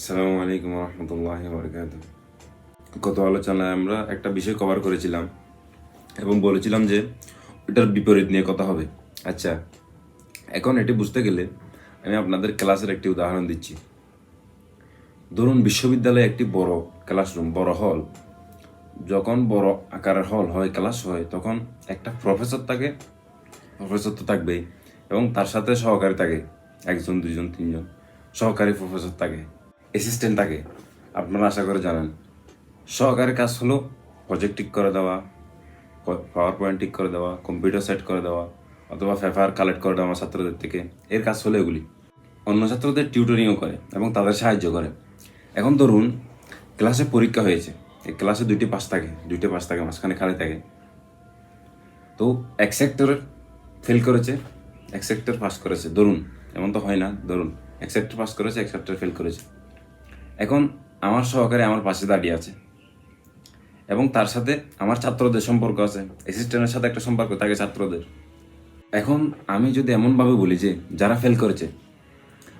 আসসালামু আলাইকুম রহমতুল্লাহ বরকাত গত আলোচনায় আমরা একটা বিষয় কভার করেছিলাম এবং বলেছিলাম যে এটার বিপরীত নিয়ে কথা হবে। আচ্ছা এখন এটি বুঝতে গেলে আমি আপনাদের ক্লাসের একটি উদাহরণ দিচ্ছি। ধরুন, বিশ্ববিদ্যালয়ে একটি বড় ক্লাসরুম বড় হল যখন বড় আকারের হল হয় ক্লাস হয়, তখন একটা প্রফেসর থাকে প্রফেসর তো থাকবেই এবং তার সাথে সহকারী থাকে, একজন, দুজন, তিনজন, সহকারী প্রফেসর থাকে। অ্যাসিস্ট্যান্ট থাকে, আপনারা আশা করে জানেন। সহকারী কাজ হলো প্রজেক্ট ঠিক করে দেওয়া পাওয়ার পয়েন্ট ঠিক করে দেওয়া কম্পিউটার সেট করে দেওয়া, অথবা পেপার কালেক্ট করে দেওয়া আমার ছাত্রদের থেকে। এর কাজ হলো এগুলি। অন্য ছাত্রদের টিউটরিংও করে এবং তাদের সাহায্য করে। এখন ধরুন ক্লাসে পরীক্ষা হয়েছে। এই ক্লাসে দুইটি পাস থাকে, দুইটি পাস থাকে, মাঝখানে খালি থাকে। তো এক সেক্টরে ফেল করেছে, এক সেক্টর পাস করেছে। ধরুন, এমন তো হয় না, ধরুন, এক সেক্টর পাস করেছে, এক সেক্টর ফেল করেছে। এখন আমার সহকারে আমার পাশে দাঁড়িয়ে আছে। এবং তার সাথে আমার ছাত্রদের সম্পর্ক আছে। অ্যাসিস্ট্যান্টের সাথে একটা সম্পর্ক থাকে ছাত্রদের। এখন আমি যদি এমনভাবে বলি যে, যারা ফেল করেছে,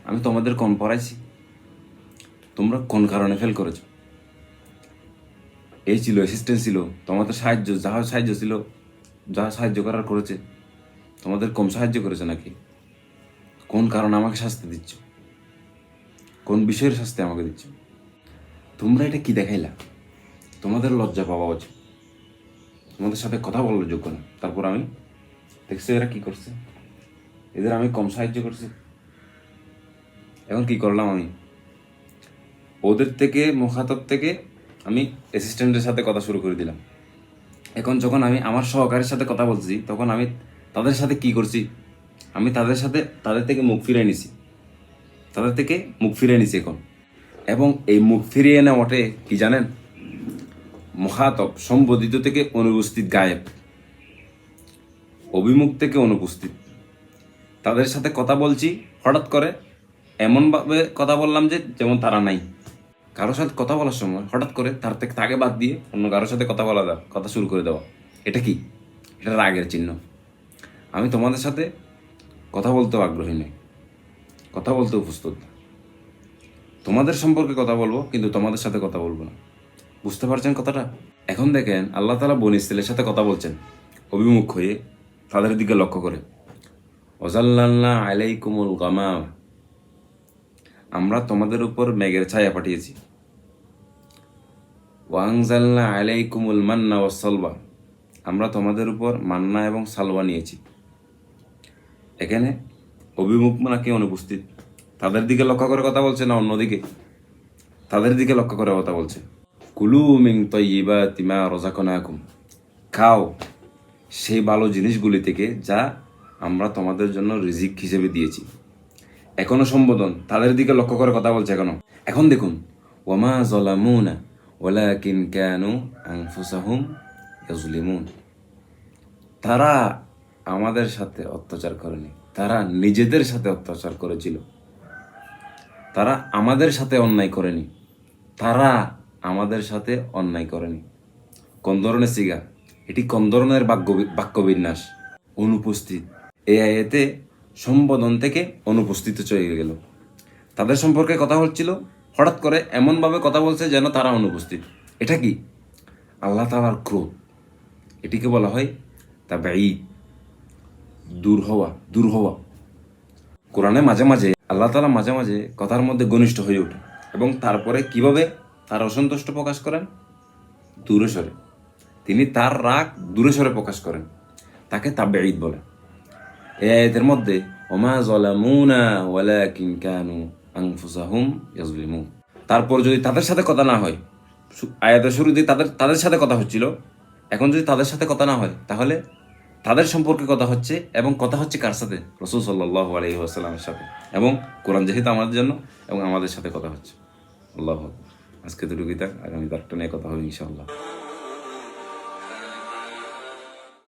আমি তোমাদের কোন পড়াইছি। তোমরা কোন কারণে ফেল করেছ? এই ছিল অ্যাসিস্ট্যান্ট ছিল, তোমাদের সাহায্য যাহা সাহায্য ছিল, যা সাহায্য করার করেছে, তোমাদের কম সাহায্য করেছে নাকি? কোন কারণে আমাকে শাস্তি দিচ্ছ? কোন বিষয়ের শাস্তি আমাকে দিচ্ছ? তোমরা এটা কি দেখাইলা? তোমাদের লজ্জা পাওয়া উচিত। তোমাদের সাথে কথা বলার যোগ্য না। তারপর আমি দেখছি এরা কি করছে? এদের আমি কম সাহায্য করছি। এখন কি করলাম আমি? ওদের থেকে, মুখাতব থেকে আমি অ্যাসিস্ট্যান্টের সাথে কথা শুরু করে দিলাম। এখন যখন আমি আমার সহকারীর সাথে কথা বলছি, তখন আমি তাদের সাথে কি করছি? আমি তাদের সাথে, তাদের থেকে মুখ ফিরিয়ে নিছি। তাদের থেকে মুখ ফিরিয়ে নিছি এখন। এবং এই মুখ ফিরিয়ে নেওয়াটে কি জানেন? মহাতব সম্বোধিত থেকে অনুপস্থিত গায়েব। অভিমুখ থেকে অনুপস্থিত। তাদের সাথে কথা বলছি, হঠাৎ করে এমনভাবে কথা বললাম যে যেমন তারা নাই। কারোর সাথে কথা বলার সময় হঠাৎ করে তার থেকে তাকে বাদ দিয়ে অন্য কারোর সাথে কথা বলা দেওয়া কথা শুরু করে দেওয়া। এটা কি? এটা রাগের চিহ্ন। আমি তোমাদের সাথে কথা বলতেও আগ্রহী নই। কথা বলতেও প্রস্তুত। না। তোমাদের সম্পর্কে কথা বলব, কিন্তু তোমাদের সাথে কথা বলব না। বুঝতে পারছেন কথাটা? এখন দেখেন, আল্লাহ তালা বন ইসরায়েলের সাথে কথা বলছেন। অভিমুখ হয়ে তাদের দিকে লক্ষ্য করে। ওজাল্লাল্লাহ আলাইকুমুল গামা আমরা তোমাদের উপর মেঘের ছায়া পাঠিয়েছি। ওয়াংজাল্লা আলাইকুমুল মান্না ও সালবা আমরা তোমাদের উপর মান্না এবং সালওয়া নিয়েছি। এখানে অভিমুখ নাকি অনুপস্থিত? তাদের দিকে লক্ষ্য করে কথা বলছে না অন্যদিকে? তাদের দিকে লক্ষ্য করে কথা বলছে। কুলু মিং তৈবা তিমা রজাকনাকুম। খাও, সেই ভালো জিনিসগুলি থেকে যা আমরা তোমাদের জন্য রিজিক হিসেবে দিয়েছি। এখনও সম্বোধন, তাদের দিকে লক্ষ্য করে কথা বলছে এখনও। এখন দেখুন ওমা জলামুনা ওলাকিন ক্যানু আনফুসাহুম ইয়াজলিমুন। তারা আমাদের সাথে অত্যাচার করেনি। তারা নিজেদের সাথে অত্যাচার করেছিল। তারা আমাদের সাথে অন্যায় করেনি। তারা আমাদের সাথে অন্যায় করেনি। কোন সিগা, এটি কোন ধরনের বাক্য, বাক্যবিন্যাস। অনুপস্থিত। এই আয়াতে সম্বোধন থেকে অনুপস্থিত চলে গেল। তাদের সম্পর্কে কথা হচ্ছিল হঠাৎ করে এমনভাবে কথা বলছে যেন তারা অনুপস্থিত। এটা কি? আল্লাহ তালার ক্রোধ। এটিকে বলা হয় তা ব্যয়ী দূর হওয়া দূর হওয়া। কোরআনে মাঝে মাঝে, আল্লাহ তালা মাঝে মাঝে কথার মধ্যে ঘনিষ্ঠ হয়ে ওঠে এবং তারপরে কীভাবে তার অসন্তুষ্ট প্রকাশ করেন? দূরে সরে। তিনি তার রাগ দূরে সরে প্রকাশ করেন। তাকে তাবেঈদ বলে। এই আয়াতের মধ্যে তারপর যদি তাদের সাথে কথা না হয় আয়াতের শুরুতে তাদের তাদের সাথে কথা হচ্ছিল। এখন যদি তাদের সাথে কথা না হয়, তাহলে তাদের সম্পর্কে কথা হচ্ছে এবং কথা হচ্ছে কার সাথে? রসুল সাল্লাহ আলহি আসসালামের সাথে। এবং কোরআন যেহেতু আমাদের জন্য, এবং আমাদের সাথে কথা হচ্ছে। আল্লাহ আজকে দুটো গীতা আগামী তারটা নিয়ে কথা হবে ইনশাআল্লাহ।